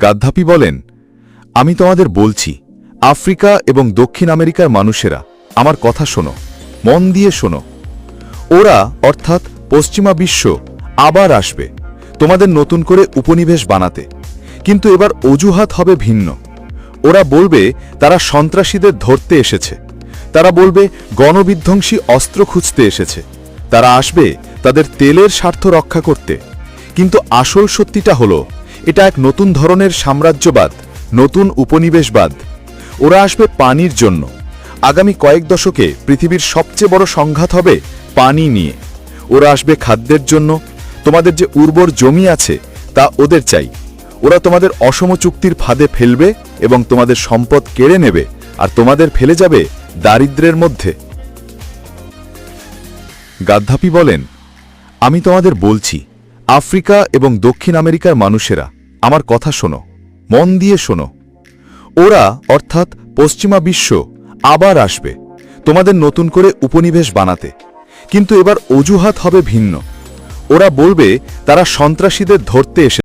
Gaddafi বলেন, আমি তোমাদের বলছি, আফ্রিকা এবং দক্ষিণ আমেরিকার মানুষেরা, আমার কথা শোনো, মন দিয়ে শোনো। ওরা, অর্থাৎ পশ্চিমা বিশ্ব, আবার আসবে, তোমাদের নতুন করে উপনিবেশ বানাতে। কিন্তু এবার অজুহাত হবে ভিন্ন। ওরা বলবে, তারা সন্ত্রাসীদের ধরতে এসেছে। তারা বলবে, গণবিধ্বংসী অস্ত্র খুঁজতে এসেছে। তারা আসবে তাদের তেলের স্বার্থ রক্ষা করতে। কিন্তু আসল সত্যিটা হলো এটা এক নতুন ধরনের সাম্রাজ্যবাদ, নতুন উপনিবেশবাদ। ওরা আসবে পানির জন্য। আগামী কয়েক দশকে পৃথিবীর সবচেয়ে বড় সংঘাত হবে পানি নিয়ে। ওরা আসবে খাদ্যের জন্য। তোমাদের যে উর্বর জমি আছে, তা ওদের চাই। ওরা তোমাদের অসম চুক্তির ফাঁদে ফেলবে এবং তোমাদের সম্পদ কেড়ে নেবে আর তোমাদের ফেলে যাবে দারিদ্র্যের মধ্যে। গাদ্দাফি বলেন, আমি তোমাদের বলছি আফ্রিকা এবং দক্ষিণ আমেরিকার মানুষেরা, আমার কথা শোনো, মন দিয়ে শোনো। ওরা, অর্থাৎ পশ্চিমা বিশ্ব, আবার আসবে, তোমাদের নতুন করে উপনিবেশ বানাতে। কিন্তু এবার অজুহাত হবে ভিন্ন। ওরা বলবে, তারা সন্ত্রাসীদের ধরতে এসে